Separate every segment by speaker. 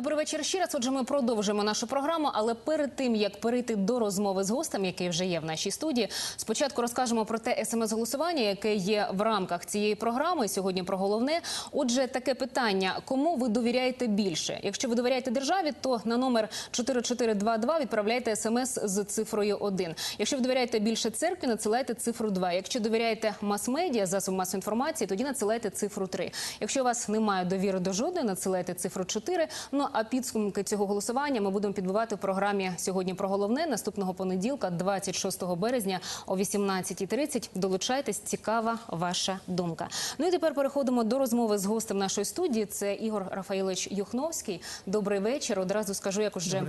Speaker 1: Добрий вечір ще раз. Отже, ми продовжуємо нашу програму. Але перед тим як перейти до розмови з гостем, який вже є в нашій студії, спочатку розкажемо про те смс-голосування, яке є в рамках цієї програми. Сьогодні про головне. Отже, таке питання: кому ви довіряєте більше? Якщо ви довіряєте державі, то на номер 4422 відправляйте смс з цифрою 1. Якщо ви довіряєте більше церкві, надсилайте цифру 2. Якщо довіряєте мас-медіа, засобам масової інформації, тоді надсилайте цифру 3. Якщо у вас немає довіри до жодної, надсилайте цифру 4. Ну а підсумки цього голосування ми будемо підбивати в програмі сьогодні про головне наступного понеділка, 26 березня о 18.30. Долучайтесь, цікава ваша думка. Ну і тепер переходимо до розмови з гостем нашої студії. Це Ігор Рафаїлович Юхновський. Добрий вечір. Одразу скажу, як уже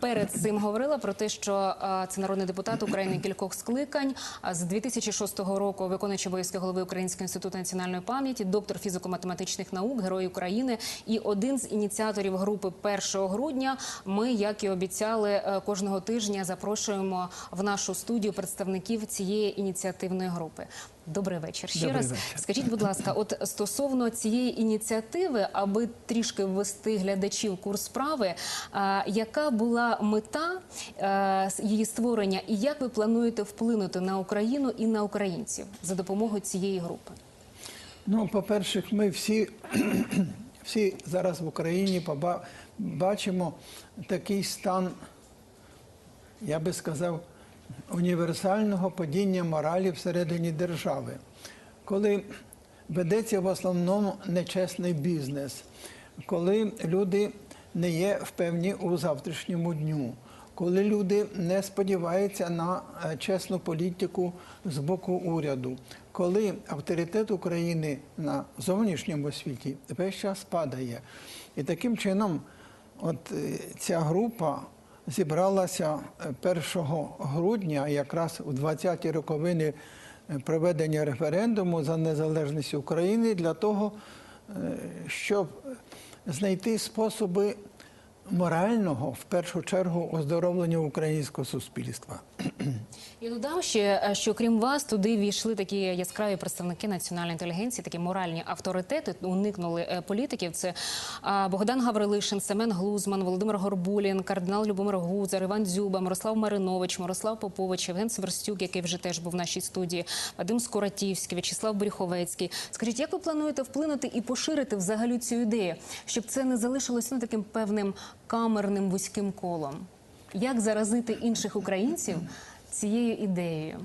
Speaker 1: перед цим говорила про те, що це народний депутат України кількох скликань. З 2006 року виконуючий обов'язки голови Українського інституту національної пам'яті, доктор фізико-математичних наук, герой України і один з ініціаторів групи 1 грудня. Ми, як і обіцяли, е, кожного тижня запрошуємо в нашу студію представників цієї ініціативної групи. Добрий вечір. Ще
Speaker 2: Добрий
Speaker 1: раз
Speaker 2: вечір.
Speaker 1: скажіть, будь ласка, от стосовно цієї ініціативи, аби трішки ввести глядачів курс справи, а, яка була мета е, її створення, і як ви плануєте вплинути на Україну і на українців за допомогою цієї групи?
Speaker 2: Ну, по-перше, ми всі, всі зараз в Україні бачимо такий стан, я би сказав, універсального падіння моралі всередині держави, коли ведеться в основному нечесний бізнес, коли люди не є впевні у завтрашньому дню. Коли люди не сподіваються на е, чесну політику з боку уряду, коли авторитет України на зовнішньому світі весь час падає. І таким чином, от е, ця група зібралася е, 1 грудня, якраз у 20-ті роковини е, проведення референдуму за незалежність України, для того, е, щоб знайти способи морального, в першу чергу, оздоровлення українського суспільства.
Speaker 1: Я додам ще, що крім вас туди війшли такі яскраві представники національної інтелігенції, такі моральні авторитети. Уникнули е, політиків. Це Богдан Гаврилишин, Семен Глузман, Володимир Горбулін, кардинал Любомир Гузар, Іван Дзюба, Мирослав Маринович, Мирослав Попович, Євген Сверстюк, який вже теж був в нашій студії, Вадим Скоратівський, В'ячеслав Бріховецький. Скажіть, як ви плануєте вплинути і поширити взагалі цю ідею, щоб це не залишилось ну, таким певним камерним вузьким колом? Як заразити інших українців цією ідеєю?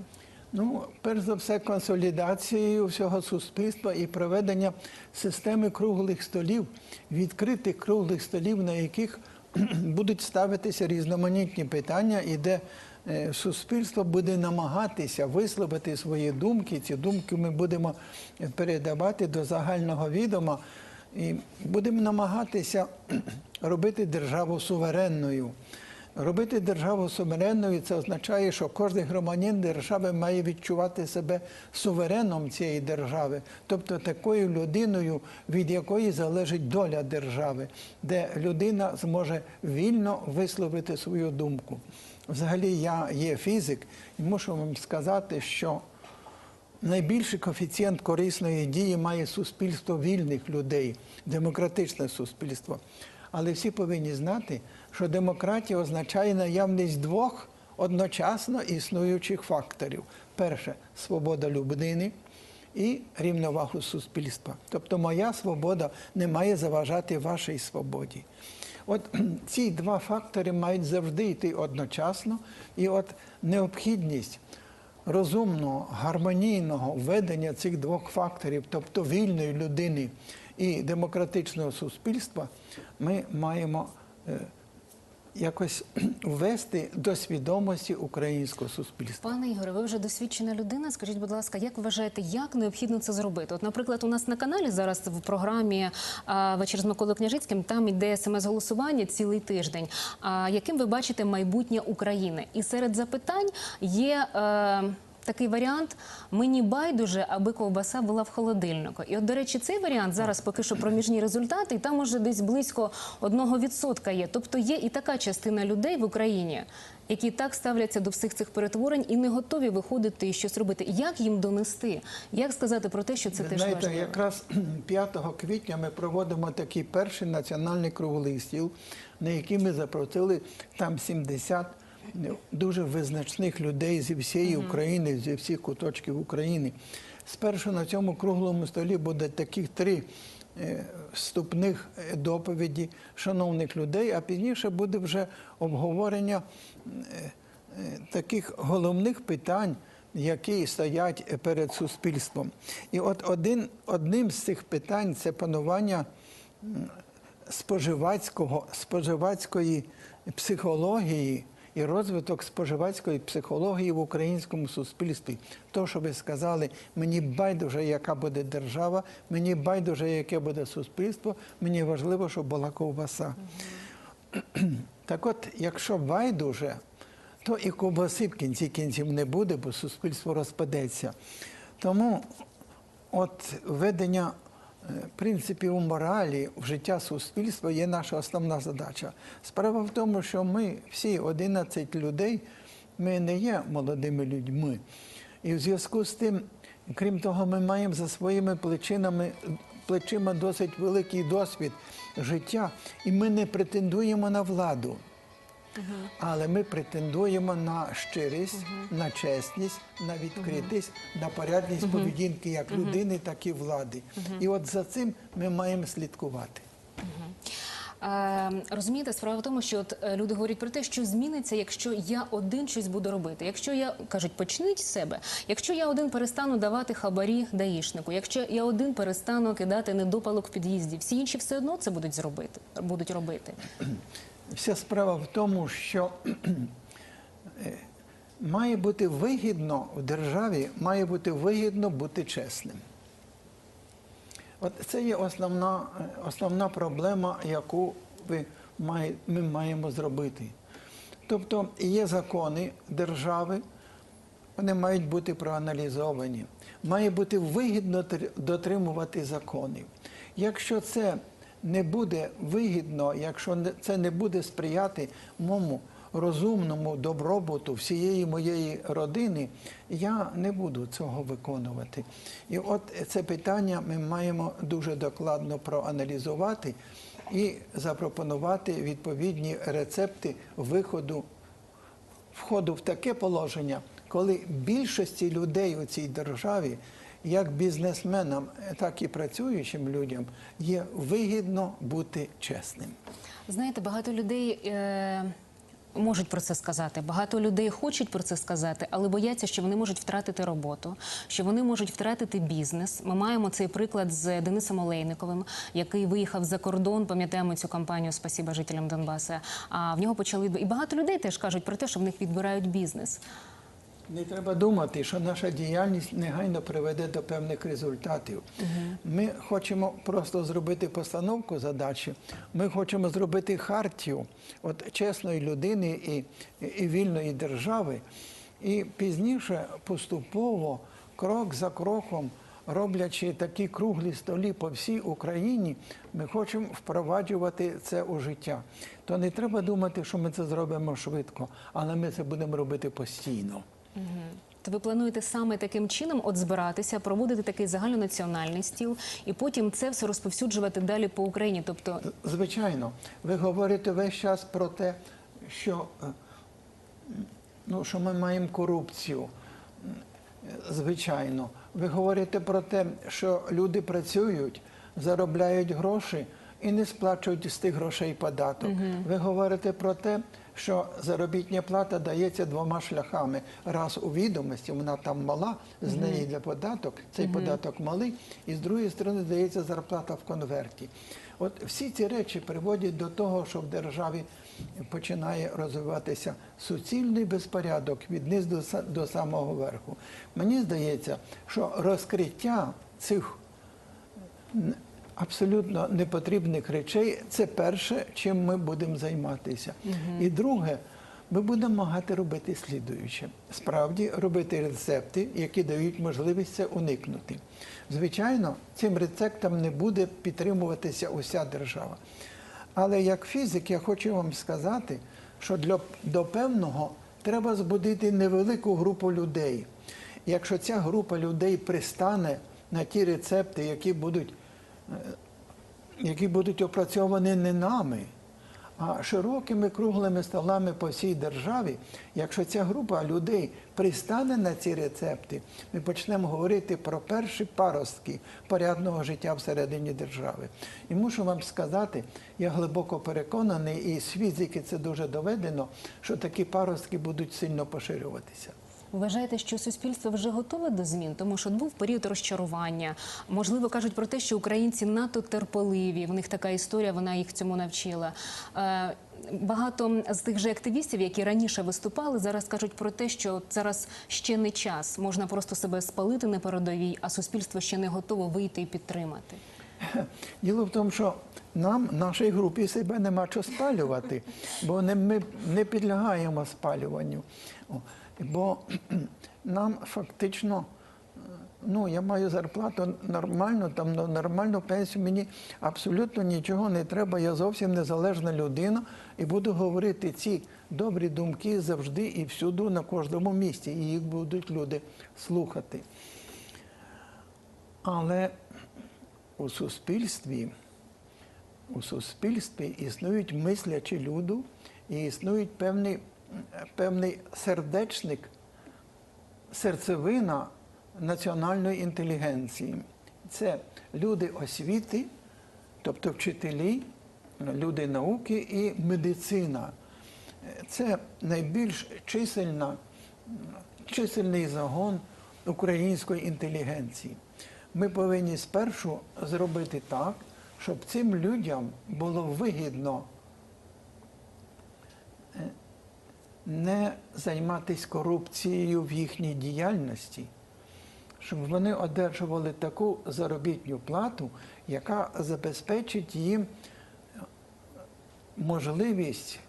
Speaker 2: Ну, перш за все, консолідацією всього суспільства і проведення системи круглих столів, відкритих круглих столів, на яких будуть ставитися різноманітні питання, і де е, суспільство буде намагатися висловити свої думки. Ці думки ми будемо передавати до загального відома і будемо намагатися робити державу суверенною. Робити державу суверенною це означає, що кожен громадянин держави має відчувати себе сувереном цієї держави, тобто такою людиною, від якої залежить доля держави, де людина зможе вільно висловити свою думку. Взагалі, я є фізик і мушу вам сказати, що найбільший коефіцієнт корисної дії має суспільство вільних людей, демократичне суспільство. Але всі повинні знати, що демократія означає наявність двох одночасно існуючих факторів: перше свобода людини і рівновагу суспільства. Тобто моя свобода не має заважати вашій свободі. От ці два фактори мають завжди йти одночасно, і от необхідність розумного, гармонійного введення цих двох факторів, тобто вільної людини і демократичного суспільства, ми маємо е, якось ввести до свідомості українського суспільства.
Speaker 1: Пане Ігоре, ви вже досвідчена людина. Скажіть, будь ласка, як вважаєте, як необхідно це зробити? От, наприклад, у нас на каналі зараз в програмі вечір з Миколою Княжицьким там йде смс-голосування цілий тиждень. А яким ви бачите майбутнє України? І серед запитань є. Е, такий варіант мені байдуже, аби ковбаса була в холодильнику. І от, до речі, цей варіант зараз поки що проміжні результати, і там уже десь близько 1% є. Тобто є і така частина людей в Україні, які так ставляться до всіх цих перетворень і не готові виходити і щось робити. Як їм донести? Як сказати про те, що це теж
Speaker 2: знаєте,
Speaker 1: важливо?
Speaker 2: якраз 5 квітня ми проводимо такий перший національний круглий стіл, на який ми запросили там 70 дуже визначних людей зі всієї України, зі всіх куточків України. Спершу на цьому круглому столі буде таких три е, вступних е, доповіді шановних людей, а пізніше буде вже обговорення е, таких головних питань, які стоять перед суспільством. І от один, одним з цих питань це панування споживацького, споживацької психології і розвиток споживацької психології в українському суспільстві. То, що ви сказали, мені байдуже, яка буде держава, мені байдуже, яке буде суспільство, мені важливо, щоб була ковбаса. Так от, якщо байдуже, то і ковбаси в кінці кінців не буде, бо суспільство розпадеться. Тому от введення е, принципів моралі в життя суспільства є наша основна задача. Справа в тому, що ми всі 11 людей, ми не є молодими людьми. І в зв'язку з тим, крім того, ми маємо за своїми плечинами, плечима досить великий досвід життя, і ми не претендуємо на владу. Але ми претендуємо на щирість, на чесність, на відкритість, на порядність поведінки як людини, так і влади. І от за цим ми маємо слідкувати.
Speaker 1: Е, розумієте, справа в тому, що от е, люди говорять про те, що зміниться, якщо я один щось буду робити. Якщо я кажуть, почніть з себе. Якщо я один перестану давати хабарі даїшнику, якщо я один перестану кидати недопалок в під'їзді, всі інші все одно це будуть зробити, будуть робити.
Speaker 2: Вся справа в тому, що е, має бути вигідно в державі, має бути вигідно бути чесним. От це є основна, е, основна проблема, яку ви має, ми маємо зробити. Тобто є закони держави, вони мають бути проаналізовані. Має бути вигідно дотримувати законів. Якщо це не буде вигідно, якщо це не буде сприяти моєму розумному добробуту всієї моєї родини, я не буду цього виконувати. І от це питання ми маємо дуже докладно проаналізувати і запропонувати відповідні рецепти виходу входу в таке положення, коли більшості людей у цій державі, як бізнесменам, так і працюючим людям, є вигідно бути чесним.
Speaker 1: Знаєте, багато людей. Е... Можуть про це сказати. Багато людей хочуть про це сказати, але бояться, що вони можуть втратити роботу, що вони можуть втратити бізнес. Ми маємо цей приклад з Денисом Олейниковим, який виїхав за кордон. Пам'ятаємо цю кампанію Спасіба жителям Донбаса. А в нього почали і багато людей теж кажуть про те, що в них відбирають бізнес.
Speaker 2: Не треба думати, що наша діяльність негайно приведе до певних результатів. Ми хочемо просто зробити постановку задачі. Ми хочемо зробити хартію от чесної людини і, і вільної держави. І пізніше поступово, крок за кроком, роблячи такі круглі столі по всій Україні, ми хочемо впроваджувати це у життя. То не треба думати, що ми це зробимо швидко, але ми це будемо робити постійно.
Speaker 1: То ви плануєте саме таким чином от збиратися, проводити такий загальнонаціональний стіл, і потім це все розповсюджувати далі по Україні. Тобто,
Speaker 2: Звичайно, ви говорите весь час про те, що, е, ну, що ми маємо корупцію. Звичайно, ви говорите про те, що люди працюють, заробляють гроші і не сплачують з тих грошей податок. Ви говорите про те, що заробітня плата дається двома шляхами. Раз у відомості, вона там мала, з неї для податок, цей податок малий, і з другої сторони дається зарплата в конверті. От всі ці речі приводять до того, що в державі починає розвиватися суцільний безпорядок від низ до, до самого верху. Мені здається, що розкриття цих абсолютно непотрібних речей це перше, чим ми будемо займатися. І друге, ми будемо намагати робити слідуюче. Справді робити рецепти, які дають можливість це уникнути. Звичайно, цим рецептом не буде підтримуватися уся держава. Але як фізик я хочу вам сказати, що для, до певного треба збудити невелику групу людей. Якщо ця група людей пристане на ті рецепти, які будуть, які будуть опрацьовані не нами, а широкими круглими столами по всій державі, якщо ця група людей пристане на ці рецепти, ми почнемо говорити про перші паростки порядного життя всередині держави. І мушу вам сказати, я глибоко переконаний, і з фізики це дуже доведено, що такі паростки будуть сильно поширюватися.
Speaker 1: Вважаєте, що суспільство вже готове до змін, тому що був період розчарування. Можливо, кажуть про те, що українці надто терпеливі. В них така історія, вона їх цьому навчила. Е, Багато з тих же активістів, які раніше виступали, зараз кажуть про те, що зараз ще не час. Можна просто себе спалити на передовій, а суспільство ще не готово вийти і підтримати.
Speaker 2: Діло в тому, що нам, нашій групі, себе нема що спалювати, бо не, ми не підлягаємо спалюванню. Бо нам фактично, е, ну, я маю зарплату нормальну, там ну, нормальну пенсію, мені абсолютно нічого не треба, я зовсім незалежна людина і буду говорити ці добрі думки завжди і всюди, на кожному місці, і їх будуть люди слухати. Але у суспільстві, у суспільстві існують мислячі люди і існують певний, певний сердечник, серцевина національної інтелігенції. Це люди освіти, тобто вчителі, люди науки і медицина. Це найбільш чисельна, чисельний загон української інтелігенції. Ми повинні спершу зробити так, щоб цим людям було вигідно е, не займатися корупцією в їхній діяльності, щоб вони одержували таку заробітну плату, яка забезпечить їм можливість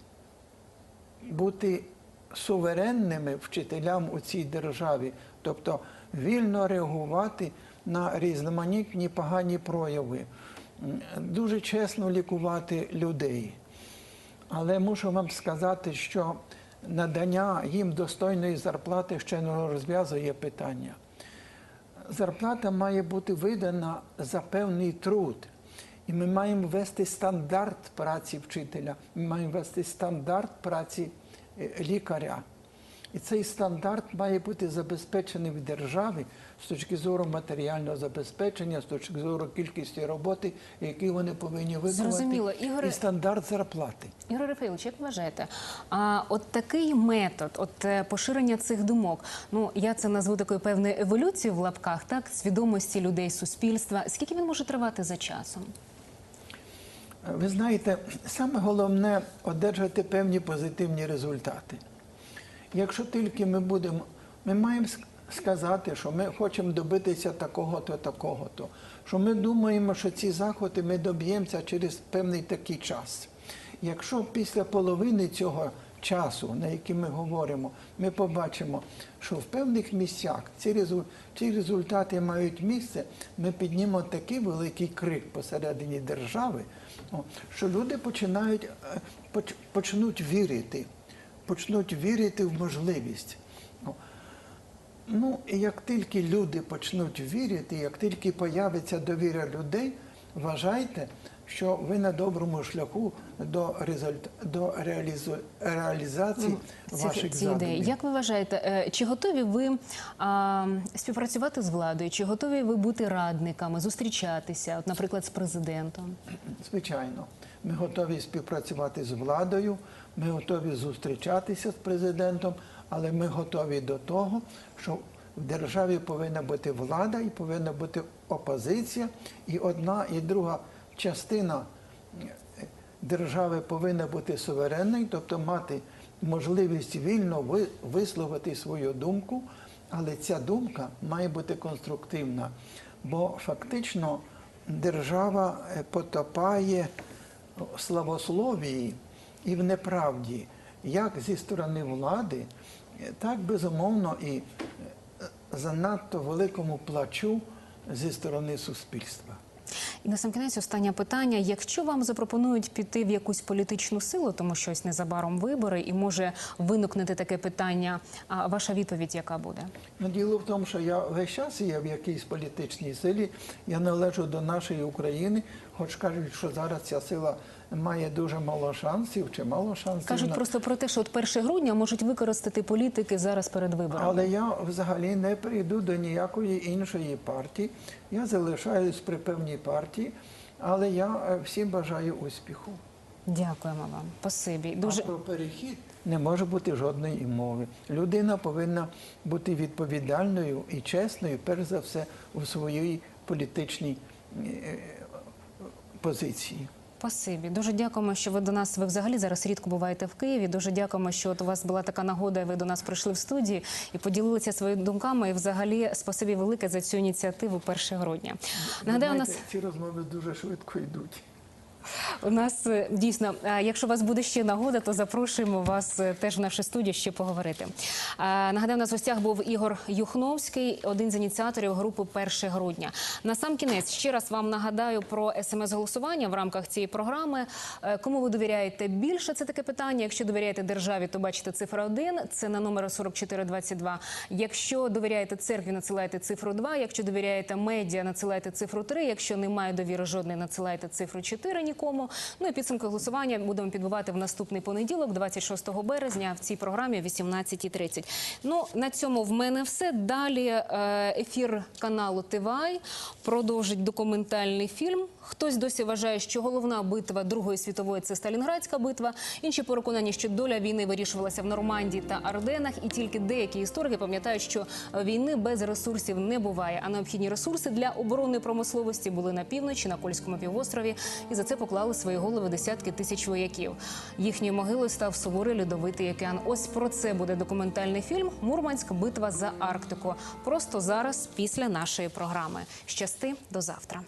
Speaker 2: бути суверенними вчителям у цій державі, тобто вільно реагувати на різноманітні погані прояви, дуже чесно лікувати людей. Але мушу вам сказати, що надання їм достойної зарплати ще не розв'язує питання. Зарплата має бути видана за певний труд. І ми маємо вести стандарт праці вчителя, ми маємо вести стандарт праці е, лікаря. І цей стандарт має бути забезпечений в державі з точки зору матеріального забезпечення, з точки зору кількості роботи, які вони повинні виконувати,
Speaker 1: Зрозуміло.
Speaker 2: І стандарт зарплати.
Speaker 1: Ігор Рафаїлович, як вважаєте? А от такий метод, от е, поширення цих думок, ну я це назву такою певною еволюцією в лапках, так свідомості людей, суспільства. Скільки він може тривати за часом?
Speaker 2: Ви знаєте, саме головне одержати певні позитивні результати. Якщо тільки ми будемо, ми маємо сказати, що ми хочемо добитися такого-то, такого-то, що ми думаємо, що ці заходи ми доб'ємося через певний такий час. Якщо після половини цього часу, на який ми говоримо, ми побачимо, що в певних місцях ці, резу- ці результати мають місце, ми піднімемо такий великий крик посередині держави, що люди починають, е, поч- почнуть вірити, почнуть вірити в можливість. Ну, і як тільки люди почнуть вірити, як тільки появиться довіра людей, вважайте, що ви на доброму шляху до, результ... до реалізу... реалізації ваших
Speaker 1: ці ідеї.
Speaker 2: задумів.
Speaker 1: Як ви вважаєте, е, чи готові ви а, співпрацювати з владою? Чи готові ви бути радниками, зустрічатися, от, наприклад, з президентом?
Speaker 2: Звичайно, ми готові співпрацювати з владою, ми готові зустрічатися з президентом, але ми готові до того, що в державі повинна бути влада і повинна бути опозиція, і одна і друга частина е, держави повинна бути суверенною, тобто мати можливість вільно висловити свою думку, але ця думка має бути конструктивна, бо фактично держава е, потопає в славословії і в неправді. як зі сторони влади, так безумовно і е, занадто великому плачу зі сторони суспільства.
Speaker 1: І на сам кінець останнє питання: якщо вам запропонують піти в якусь політичну силу, тому що ось незабаром вибори, і може виникнути таке питання, а ваша відповідь яка буде?
Speaker 2: Ну, Діло в тому, що я весь час є в якійсь політичній силі. Я належу до нашої України, хоч кажуть, що зараз ця сила має дуже мало шансів чи мало шансів.
Speaker 1: Кажуть
Speaker 2: на-
Speaker 1: просто про те, що от 1 грудня можуть використати політики зараз перед виборами.
Speaker 2: Але я взагалі не прийду до ніякої іншої партії. Я залишаюсь при певній партії, але я е, всім бажаю успіху.
Speaker 1: Дякуємо вам. Спасибі. Дуже
Speaker 2: А про перехід не може бути жодної мови. Людина повинна бути відповідальною і чесною, перш за все, у своїй політичній е, позиції.
Speaker 1: Спасибі. Дуже дякуємо, що ви до нас. Ви взагалі зараз рідко буваєте в Києві. Дуже дякуємо, що от у вас була така нагода. і Ви до нас прийшли в студії і поділилися своїми думками. І взагалі спасибі велике за цю ініціативу 1 грудня. Нагадаю, у нас
Speaker 2: ці розмови дуже швидко йдуть.
Speaker 1: У нас е, дійсно, е, якщо у вас буде ще нагода, то запрошуємо вас е, теж в нашу студію ще поговорити. Нагадаю, у нас в гостях був Ігор Юхновський, один з ініціаторів групи 1 грудня. На сам кінець ще раз вам нагадаю про смс-голосування в рамках цієї програми. Кому ви довіряєте більше? Це таке питання. Якщо довіряєте державі, то бачите цифра 1, Це на номер 4422. Якщо довіряєте церкві, надсилайте цифру 2. Якщо довіряєте медіа, надсилайте цифру 3. Якщо немає довіри жодної, надсилайте цифру 4 нікому. Ну і підсумки голосування будемо підбивати в наступний понеділок, 26 березня, в цій програмі о 18.30. Ну на цьому в мене все. Далі е, ефір каналу ТВАЙ продовжить документальний фільм. Хтось досі вважає, що головна битва Другої світової це Сталінградська битва. Інші переконані, що доля війни вирішувалася в Нормандії та Арденах, і тільки деякі історики пам'ятають, що війни без ресурсів не буває. А необхідні ресурси для оборонної промисловості були на півночі, на Кольському півострові, і за це поклали свої голови десятки тисяч вояків. Їхньою могилою став суворий льодовитий океан. Ось про це буде документальний фільм Мурманськ. Битва за Арктику. Просто зараз, після нашої програми. Щасти до завтра.